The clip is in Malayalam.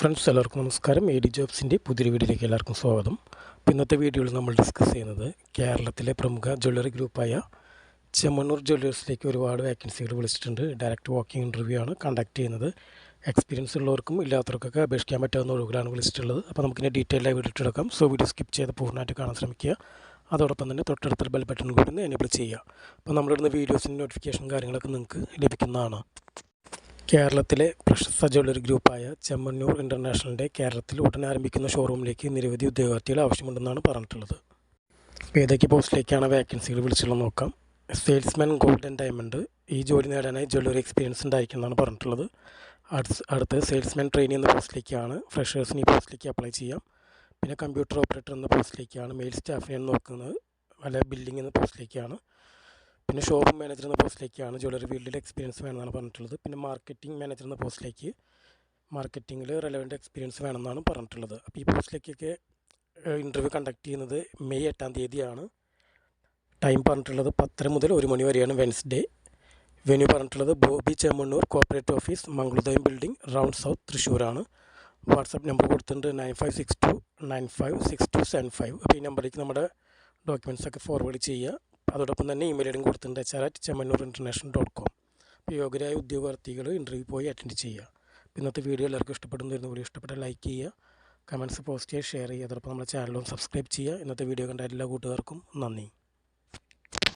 ഫ്രണ്ട്സ് എല്ലാവർക്കും നമസ്കാരം. എ ഡി ജോബ്സിന്റെ പുതിയൊരു വീഡിയോയിലേക്ക് എല്ലാവർക്കും സ്വാഗതം. അപ്പോൾ ഇന്നത്തെ വീഡിയോയിൽ നമ്മൾ ഡിസ്കസ് ചെയ്യുന്നത് കേരളത്തിലെ പ്രമുഖ ജ്വല്ലറി ഗ്രൂപ്പായ ചെമ്മണ്ണൂർ ജ്വല്ലേഴ്സിലേക്ക് ഒരുപാട് വേക്കൻസികൾ വിളിച്ചിട്ടുണ്ട്. ഡയറക്റ്റ് വാക്കിംഗ് ഇന്റർവ്യൂ ആണ് കണ്ടക്ട് ചെയ്യുന്നത്. എക്സ്പീരിയൻസ് ഉള്ളവർക്കും ഇല്ലാത്തവർക്കൊക്കെ അപേക്ഷിക്കാൻ പറ്റാവുന്ന ഒഴിവുകളാണ് വിളിച്ചിട്ടുള്ളത്. അപ്പോൾ നമുക്കിനി ഡീറ്റെയിൽ ആയി വീഡിയോ എടുക്കാം. സോ വീഡിയോ സ്കിപ്പ് ചെയ്ത് പൂർണമായിട്ട് കാണാൻ ശ്രമിക്കുക. അതോടൊപ്പം തന്നെ തൊട്ടടുത്ത ബെൽ ബട്ടൺ കൂടി എനേബിൾ ചെയ്യുക. അപ്പോൾ നമ്മളിടുന്ന വീഡിയോസിന്റെ നോട്ടിഫിക്കേഷൻ കാര്യങ്ങളൊക്കെ നിങ്ങൾക്ക് ലഭിക്കുന്നതാണ്. കേരളത്തിലെ പ്രശസ്ത ജ്വല്ലറി ഗ്രൂപ്പായ ചെമ്മണ്ണൂർ ഇന്റർനാഷണലിന്റെ കേരളത്തിൽ ഉടൻ ആരംഭിക്കുന്ന ഷോറൂമിലേക്ക് നിരവധി ഉദ്യോഗാർത്ഥികൾ ആവശ്യമുണ്ടെന്നാണ് പറഞ്ഞിട്ടുള്ളത്. അപ്പോൾ ഏതൊക്കെ പോസ്റ്റിലേക്കാണ് വേക്കൻസികൾ വിളിച്ചുള്ള നോക്കാം. സെയിൽസ്മാൻ ഗോൾഡൻ ഡയമണ്ട് ഈ ജോലി നേടാനായി ജ്വല്ലറി എക്സ്പീരിയൻസ് ഉണ്ടായിരിക്കും എന്നാണ് പറഞ്ഞിട്ടുള്ളത്. അടുത്ത് സെയിൽസ്മാൻ ട്രെയിനി എന്ന പോസ്റ്റിലേക്കാണ് ഫ്രഷേഴ്സിന് ഈ പോസ്റ്റിലേക്ക് അപ്ലൈ ചെയ്യാം. പിന്നെ കമ്പ്യൂട്ടർ ഓപ്പറേറ്റർ എന്ന പോസ്റ്റിലേക്കാണ് മെയിൽ സ്റ്റാഫിനെയാണ് നോക്കുന്നത്. അല്ല ബില്ലിംഗ് എന്ന പോസ്റ്റിലേക്കാണ്. പിന്നെ ഷോപ്പ് മാനേജർ എന്ന പോസ്റ്റിലേക്കാണ് ജ്വല്ലറി ഫീൽഡിൽ എക്സ്പീരിയൻസ് വേണമെന്നാണ് പറഞ്ഞിട്ടുള്ളത്. പിന്നെ മാർക്കറ്റിംഗ് മാനേജർ എന്ന പോസ്റ്റിലേക്ക് മാർക്കറ്റിങ്ങിൽ റെലവന്റ് എക്സ്പീരിയൻസ് വേണമെന്നാണ് പറഞ്ഞിട്ടുള്ളത്. അപ്പോൾ ഈ പോസ്റ്റിലേക്കൊക്കെ ഇന്റർവ്യൂ കണ്ടക്ട് ചെയ്യുന്നത് മെയ് എട്ടാം തീയതിയാണ്. ടൈം പറഞ്ഞിട്ടുള്ളത് പത്തര മുതൽ ഒരു മണി വരെയാണ് വെൻസ്ഡേ വെന്യൂ പറഞ്ഞിട്ടുള്ളത് Boby Chemmanur corporate office Mangalodayam building round south തൃശ്ശൂരാണ്. വാട്സാപ്പ് നമ്പർ കൊടുത്തിട്ടുണ്ട് nine five six two nine five six two seven five അപ്പോൾ ഈ നമ്പറിലേക്ക് നമ്മുടെ ഡോക്യുമെന്റ്സ് ഒക്കെ ഫോർവേഡ് ചെയ്യുക. അതോടൊപ്പം തന്നെ ഇമെയിൽ ഐ ഡിയും കൊടുത്തിട്ടുണ്ട് H R at Chemmanur international dot com അപ്പോൾ യോഗ്യരായ ഉദ്യോഗാർത്ഥികൾ ഇന്റർവ്യൂ പോയി അറ്റൻഡ് ചെയ്യുക. ഇന്നത്തെ വീഡിയോ എല്ലാവർക്കും ഇഷ്ടപ്പെടുന്നു വരുന്ന വീഡിയോ ഇഷ്ടപ്പെട്ട ലൈക്ക് ചെയ്യുക. കമന്റ്സ് പോസ്റ്റ് ചെയ്യുക ഷെയർ ചെയ്യുക. അതോടൊപ്പം നമ്മുടെ ചാനലും സബ്സ്ക്രൈബ് ചെയ്യുക. ഇന്നത്തെ വീഡിയോ കണ്ട എല്ലാ കൂട്ടുകാർക്കും നന്ദി.